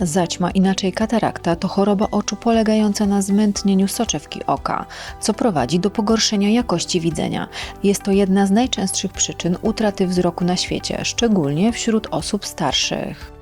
Zaćma, inaczej katarakta, to choroba oczu polegająca na zmętnieniu soczewki oka, co prowadzi do pogorszenia jakości widzenia. Jest to jedna z najczęstszych przyczyn utraty wzroku na świecie, szczególnie wśród osób starszych.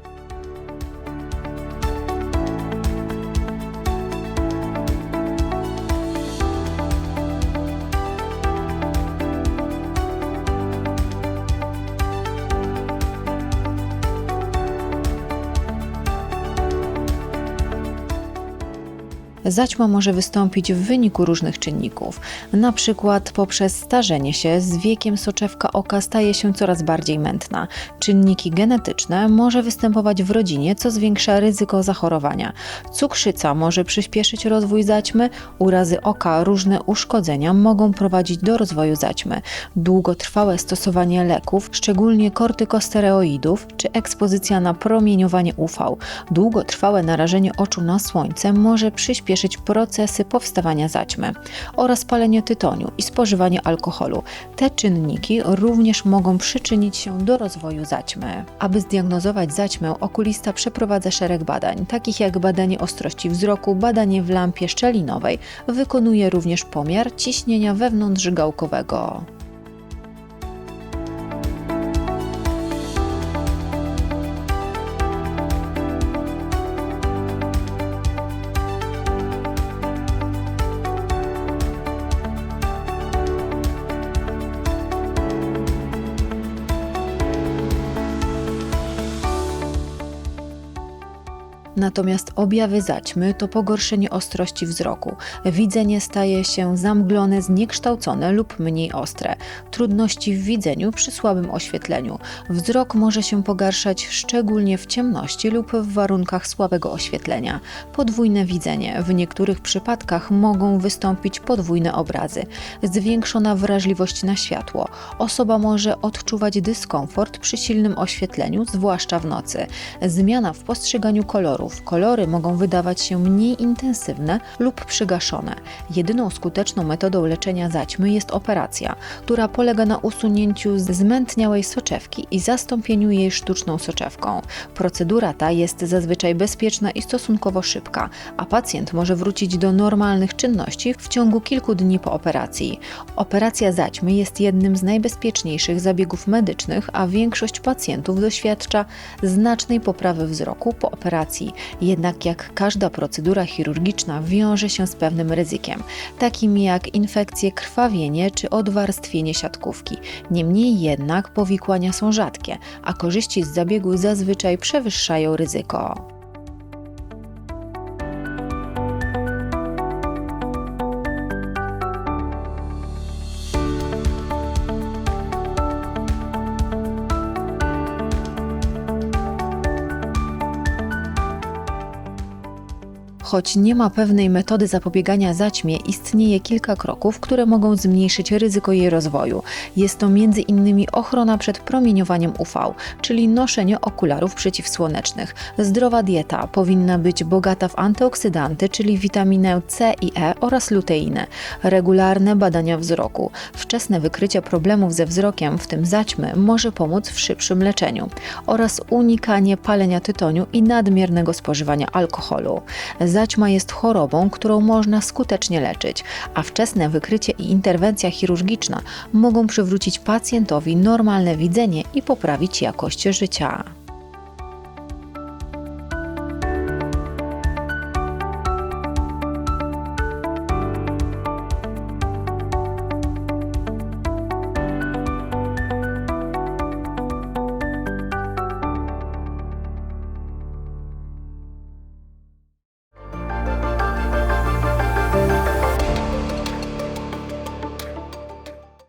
Zaćma może wystąpić w wyniku różnych czynników, na przykład poprzez starzenie się, z wiekiem soczewka oka staje się coraz bardziej mętna. Czynniki genetyczne może występować w rodzinie, co zwiększa ryzyko zachorowania. Cukrzyca może przyspieszyć rozwój zaćmy, urazy oka, różne uszkodzenia mogą prowadzić do rozwoju zaćmy. Długotrwałe stosowanie leków, szczególnie kortykosteroidów, czy ekspozycja na promieniowanie UV, długotrwałe narażenie oczu na słońce może przyspieszyć procesy powstawania zaćmy oraz palenie tytoniu i spożywanie alkoholu. Te czynniki również mogą przyczynić się do rozwoju zaćmy. Aby zdiagnozować zaćmę, okulista przeprowadza szereg badań, takich jak badanie ostrości wzroku, badanie w lampie szczelinowej. Wykonuje również pomiar ciśnienia wewnątrzgałkowego. Natomiast objawy zaćmy to pogorszenie ostrości wzroku. Widzenie staje się zamglone, zniekształcone lub mniej ostre. Trudności w widzeniu przy słabym oświetleniu. Wzrok może się pogarszać szczególnie w ciemności lub w warunkach słabego oświetlenia. Podwójne widzenie. W niektórych przypadkach mogą wystąpić podwójne obrazy. Zwiększona wrażliwość na światło. Osoba może odczuwać dyskomfort przy silnym oświetleniu, zwłaszcza w nocy. Zmiana w postrzeganiu kolorów. Kolory mogą wydawać się mniej intensywne lub przygaszone. Jedyną skuteczną metodą leczenia zaćmy jest operacja, która polega na usunięciu zmętniałej soczewki i zastąpieniu jej sztuczną soczewką. Procedura ta jest zazwyczaj bezpieczna i stosunkowo szybka, a pacjent może wrócić do normalnych czynności w ciągu kilku dni po operacji. Operacja zaćmy jest jednym z najbezpieczniejszych zabiegów medycznych, a większość pacjentów doświadcza znacznej poprawy wzroku po operacji. Jednak jak każda procedura chirurgiczna wiąże się z pewnym ryzykiem, takim jak infekcje, krwawienie czy odwarstwienie siatkówki. Niemniej jednak powikłania są rzadkie, a korzyści z zabiegu zazwyczaj przewyższają ryzyko. Choć nie ma pewnej metody zapobiegania zaćmie, istnieje kilka kroków, które mogą zmniejszyć ryzyko jej rozwoju. Jest to m.in. ochrona przed promieniowaniem UV, czyli noszenie okularów przeciwsłonecznych. Zdrowa dieta powinna być bogata w antyoksydanty, czyli witaminę C i E oraz luteinę. Regularne badania wzroku. Wczesne wykrycie problemów ze wzrokiem, w tym zaćmy, może pomóc w szybszym leczeniu. Oraz unikanie palenia tytoniu i nadmiernego spożywania alkoholu. Zaćma jest chorobą, którą można skutecznie leczyć, a wczesne wykrycie i interwencja chirurgiczna mogą przywrócić pacjentowi normalne widzenie i poprawić jakość życia.